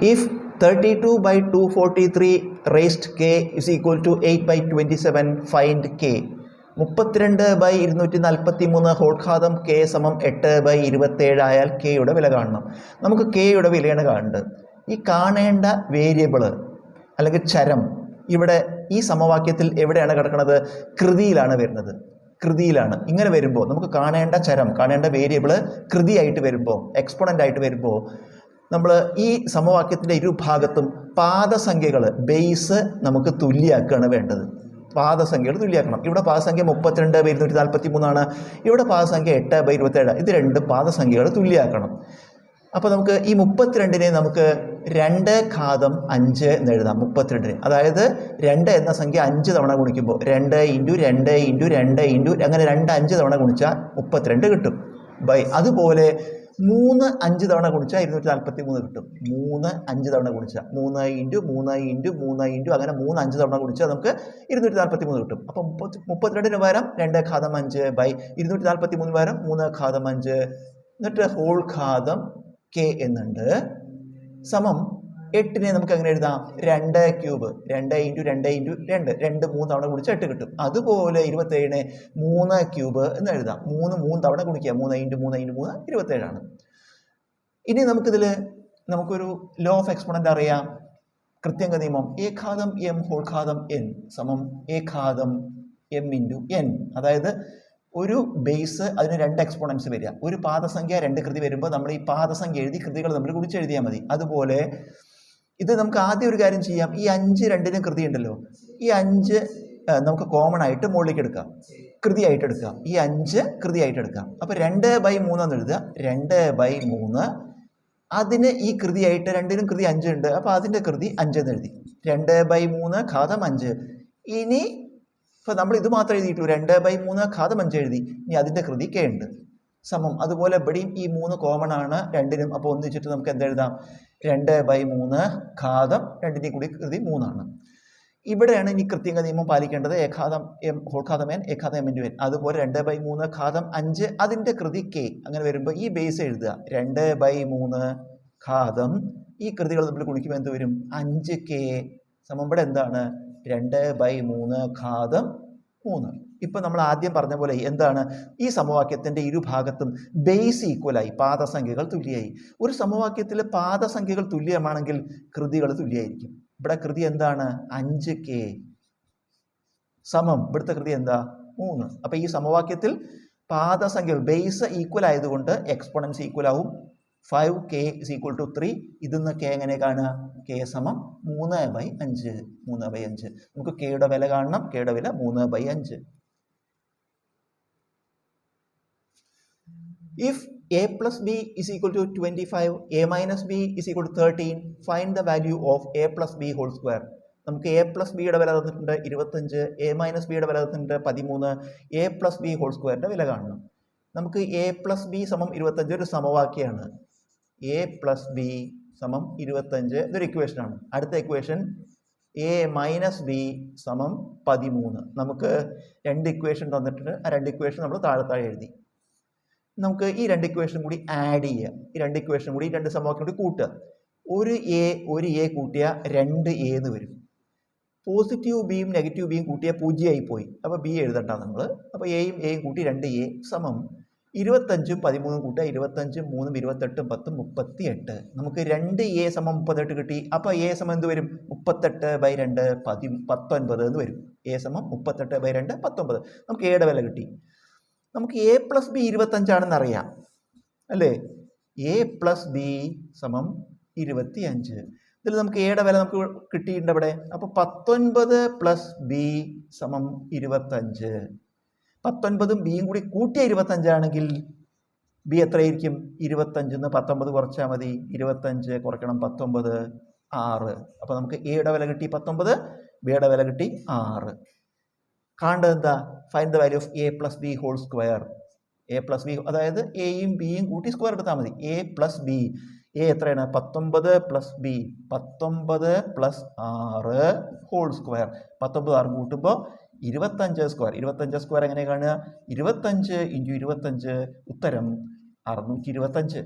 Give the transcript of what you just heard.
To forty three റേസ്റ്റ് K is equal to eight by twenty seven find K മുപ്പത്തിരണ്ട് by ഇരുന്നൂറ്റി നാൽപ്പത്തി മൂന്ന് ഹോൾഘാതം കെ സമം എട്ട് ബൈ ഇരുപത്തേഴ് ആയാൽ കെയുടെ വില കാണണം. നമുക്ക് കെയുടെ വിലയാണ് കാണേണ്ടത്. ഈ കാണേണ്ട വേരിയബിൾ അല്ലെങ്കിൽ ചരം ഇവിടെ ഈ സമവാക്യത്തിൽ എവിടെയാണ് കിടക്കുന്നത്? കൃതിയിലാണ് വരുന്നത്. കൃതിയിലാണ്. ഇങ്ങനെ വരുമ്പോൾ നമുക്ക് കാണേണ്ട ചരം കാണേണ്ട വേരിയബിൾ കൃതിയായിട്ട് വരുമ്പോൾ എക്സ്പോണന്റ് ആയിട്ട് വരുമ്പോൾ നമ്മൾ ഈ സമവാക്യത്തിന്റെ ഇരുഭാഗത്തും പാദസംഖ്യകൾ ബേസ് നമുക്ക് തുല്യാക്കുകയാണ് വേണ്ടത്. പാദസംഖ്യകൾ തുല്യാക്കണം ഇവിടെ പാദസംഖ്യ മുപ്പത്തിരണ്ട് ബൈ ഇരുന്നൂറ്റി നാൽപ്പത്തി മൂന്നാണ് ഇവിടെ പാദസംഖ്യ എട്ട് ബൈ ഇരുപത്തേഴ്. ഇത് രണ്ട് പാദസംഖ്യകൾ തുല്യാക്കണം അപ്പോൾ നമുക്ക് ഈ മുപ്പത്തിരണ്ടിനെ നമുക്ക് രണ്ട് ഘാതം അഞ്ച് എന്ന് എഴുതാം മുപ്പത്തിരണ്ടിന്. അതായത് രണ്ട് എന്ന സംഖ്യ അഞ്ച് തവണ ഗുണിക്കുമ്പോൾ രണ്ട് ഇന്റു രണ്ട് ഇന്റു രണ്ട് ഇന്റു അങ്ങനെ രണ്ട് അഞ്ച് തവണ ഗുണിച്ചാൽ മുപ്പത്തിരണ്ട് കിട്ടും. ബൈ അതുപോലെ മൂന്ന് അഞ്ച് തവണ ഗുണിച്ചാൽ ഇരുന്നൂറ്റി നാൽപ്പത്തി മൂന്ന് കിട്ടും. മൂന്ന് അഞ്ച് തവണ ഗുണിച്ചാൽ മൂന്ന് ഇന്റു മൂന്ന് ഇന്റു മൂന്ന് ഇന്റു അങ്ങനെ മൂന്ന് അഞ്ച് തവണ ഗുണിച്ചാൽ നമുക്ക് ഇരുന്നൂറ്റി നാൽപ്പത്തി മൂന്ന് കിട്ടും. അപ്പോൾ മുപ്പത്തി മുപ്പത്തിരണ്ടിന് പകരം രണ്ട് ഘാതം അഞ്ച് ബൈ ഇരുന്നൂറ്റി നാൽപ്പത്തി മൂന്ന് പകരം മൂന്ന് ഘാതം അഞ്ച്. എന്നിട്ട് ഹോൾ ഘാതം കെ എന്നുണ്ട്. സമം എട്ടിനെ നമുക്ക് എങ്ങനെ എഴുതാം? രണ്ട് ക്യൂബ്. രണ്ട് ഇന്റു രണ്ട് ഇന്റു രണ്ട്. രണ്ട് മൂന്ന് തവണ കുടിച്ച് എട്ട് കിട്ടും. അതുപോലെ ഇരുപത്തേഴിനെ മൂന്ന് ക്യൂബ് എന്ന് എഴുതാം. മൂന്ന് മൂന്ന് തവണ കുടിക്കുക മൂന്ന് ഇന്റു മൂന്ന് ഇന്റു മൂന്ന് ഇരുപത്തേഴാണ്. ഇനി നമുക്കിതിൽ നമുക്കൊരു ലോ ഓഫ് എക്സ്പോണന്റ് അറിയാം. കൃത്യങ്ക നിയമം. ഏഘാതം എം ഹോൾഘാതം എൻ സമം ഏഘാതം എം ഇന്റു എൻ അതായത് ഒരു ബേസ് അതിന് രണ്ട് എക്സ്പോണൻസ് വരിക. ഒരു പാദസംഖ്യ രണ്ട് കൃതി വരുമ്പോൾ നമ്മൾ ഈ പാദസംഖ്യ എഴുതി കൃതികൾ നമ്മൾ കുടിച്ചെഴുതിയാൽ മതി. അതുപോലെ ഇത് നമുക്ക് ആദ്യം ഒരു കാര്യം ചെയ്യാം. ഈ അഞ്ച് രണ്ടിനും കൃതി ഉണ്ടല്ലോ. ഈ അഞ്ച് നമുക്ക് കോമൺ ആയിട്ട് മുകളിലേക്ക് എടുക്കാം. കൃതിയായിട്ട് എടുക്കാം. ഈ അഞ്ച് കൃതിയായിട്ട് എടുക്കാം. അപ്പോൾ രണ്ട് ബൈ മൂന്നെന്ന് എഴുതുക. രണ്ട് ബൈ മൂന്ന്. അതിന് ഈ കൃതിയായിട്ട് രണ്ടിനും കൃതി അഞ്ച് ഉണ്ട്. അപ്പോൾ അതിന്റെ കൃതി അഞ്ച് എന്ന് എഴുതി. രണ്ട് ബൈ മൂന്ന് ഘാതം അഞ്ച്. ഇനി ഇപ്പോൾ നമ്മൾ ഇത് മാത്രം എഴുതിയിട്ടുള്ളൂ രണ്ട് ബൈ മൂന്ന് ഘാതം അഞ്ച് എഴുതി. ഇനി അതിന്റെ കൃതി കെ ഉണ്ട്. സമം. അതുപോലെ ഇവിടെയും ഈ മൂന്ന് കോമൺ ആണ് രണ്ടിനും അപ്പോൾ ഒന്നിച്ചിട്ട് നമുക്ക് എന്തെഴുതാം രണ്ട് ബൈ മൂന്ന് ഘാതം രണ്ടിന്റെയും കൂടി കൃതി മൂന്നാണ്. ഇവിടെയാണ് ഇനി കൃത്യങ്ക നിയമം പാലിക്കേണ്ടത്. ഏഘാതം എം ഹോൾഘാതം എൻ ഏഘാതം എം ഇന്റു എൻ അതുപോലെ രണ്ട് ബൈ മൂന്ന് ഘാതം അഞ്ച് അതിന്റെ കൃതി കെ അങ്ങനെ വരുമ്പോൾ ഈ ബേസ് എഴുതുക. രണ്ട് ബൈ മൂന്ന് ഘാതം ഈ കൃതികൾ നമ്മൾ ഗുണിക്കുമ്പോൾ എന്ത് വരും? അഞ്ച് കെ സമം. ഇവിടെ എന്താണ്? രണ്ട് ബൈ മൂന്ന് ഘാതം മൂന്ന് ഇപ്പം നമ്മൾ ആദ്യം പറഞ്ഞ പോലെ എന്താണ്? ഈ സമവാക്യത്തിന്റെ ഇരുഭാഗത്തും ബേസ് ഈക്വലായി പാദസംഖ്യകൾ തുല്യമായി. ഒരു സമവാക്യത്തിലെ പാദസംഖ്യകൾ തുല്യമാണെങ്കിൽ കൃതികൾ തുല്യമായിരിക്കും. ഇവിടെ കൃതി എന്താണ്? അഞ്ച് കെ സമം. ഇവിടുത്തെ കൃതി എന്താ? മൂന്ന്. അപ്പം ഈ സമവാക്യത്തിൽ പാദസംഖ്യകൾ ബേസ് ഈക്വൽ ആയതുകൊണ്ട് എക്സ്പോണൻസ് ഈക്വൽ ആവും. Five K is equal to three ഇതിൽ നിന്ന് കെ എങ്ങനെ കാണുക? കെ സമം മൂന്ന് ബൈ അഞ്ച്. മൂന്ന് ബൈ അഞ്ച്. നമുക്ക് കെയുടെ വില കാണണം. കെയുടെ വില മൂന്ന് ബൈ അഞ്ച്. A plus B is equal to twenty five A minus B is equal to thirteen find the value of A plus B whole square നമുക്ക് എ പ്ലസ് ബിയുടെ വില തന്നിട്ടുണ്ട് ഇരുപത്തഞ്ച് എ മൈനസ് ബിയുടെ വില തന്നിട്ടുണ്ട് പതിമൂന്ന് എ പ്ലസ് ബി ഹോൾ സ്ക്വയറിന്റെ വില കാണണം. നമുക്ക് എ പ്ലസ് ബി സമം ഇരുപത്തഞ്ച് ഒരു സമവാക്യമാണ്. എ പ്ലസ് ബി സമം ഇരുപത്തഞ്ച് ഇതൊരു ഇക്വേഷനാണ് അടുത്ത ഇക്വേഷൻ എ മൈനസ് ബി സമം പതിമൂന്ന്. നമുക്ക് രണ്ട് ഇക്വേഷൻ തന്നിട്ടുണ്ട്. ആ രണ്ട് ഇക്വേഷൻ നമ്മൾ താഴെ താഴെ എഴുതി. നമുക്ക് ഈ രണ്ട് ഇക്വേഷൻ കൂടി ആഡ് ചെയ്യാം ഈ രണ്ട് ഇക്വേഷൻ കൂടി ഈ രണ്ട് സമവാക്യം കൂടി കൂട്ടുക. ഒരു എ ഒരു എ കൂട്ടിയ രണ്ട് എ എന്ന് വരും. പോസിറ്റീവ് ബിയും നെഗറ്റീവ് ബിയും കൂട്ടിയാൽ പൂജ്യമായി പോയി. അപ്പോൾ ബി എഴുതണ്ട നമ്മൾ അപ്പോൾ എയും എയും കൂട്ടി രണ്ട് എ സമം ഇരുപത്തഞ്ചും പതിമൂന്നും കൂട്ടുക. ഇരുപത്തഞ്ചും മൂന്നും ഇരുപത്തെട്ടും പത്തും മുപ്പത്തി എട്ട് നമുക്ക് രണ്ട് എ സമം മുപ്പത്തെട്ട് കിട്ടി. അപ്പോൾ എ സമം എന്ത് വരും? മുപ്പത്തെട്ട് ബൈ രണ്ട് പതി പത്തൊൻപത് എന്ന് വരും. എ സമം മുപ്പത്തെട്ട് ബൈ രണ്ട് പത്തൊമ്പത് നമുക്ക് എയുടെ വില കിട്ടി. നമുക്ക് എ പ്ലസ് ബി ഇരുപത്തഞ്ചാണെന്ന് അറിയാം അല്ലേ? എ പ്ലസ് ബി സമം ഇരുപത്തി അഞ്ച് ഇതിൽ നമുക്ക് എയുടെ വില നമുക്ക് കിട്ടിയിട്ടുണ്ട് അവിടെ അപ്പോൾ പത്തൊൻപത് പ്ലസ് ബി സമം ഇരുപത്തഞ്ച്. പത്തൊൻപതും ബിയും കൂടി കൂട്ടിയ ഇരുപത്തഞ്ചാണെങ്കിൽ ബി എത്രയായിരിക്കും? ഇരുപത്തഞ്ചിൽ നിന്ന് പത്തൊമ്പത് കുറച്ചാൽ മതി. ഇരുപത്തഞ്ച് കുറയ്ക്കണം പത്തൊമ്പത് ആറ്. അപ്പോൾ നമുക്ക് എയുടെ വില കിട്ടി പത്തൊമ്പത് ബിയുടെ വില കിട്ടി ആറ്. കാണേണ്ടത് എന്താ find the value of A plus B whole square A plus B അതായത് എയും ബിയും കൂട്ടി സ്ക്വയർ എടുത്താൽ മതി. എ പ്ലസ് ബി എ എത്രയാണ്? പത്തൊമ്പത് പ്ലസ് ബി പത്തൊമ്പത് പ്ലസ് ആറ് ഹോൾ സ്ക്വയർ പത്തൊമ്പത് ആറ് കൂട്ടുമ്പോൾ ഇരുപത്തഞ്ച് സ്ക്വയർ ഇരുപത്തഞ്ച് സ്ക്വയർ എങ്ങനെ കാണുക? ഇരുപത്തഞ്ച് ഇന്റു ഇരുപത്തഞ്ച്. ഉത്തരം അറുന്നൂറ്റി ഇരുപത്തഞ്ച്.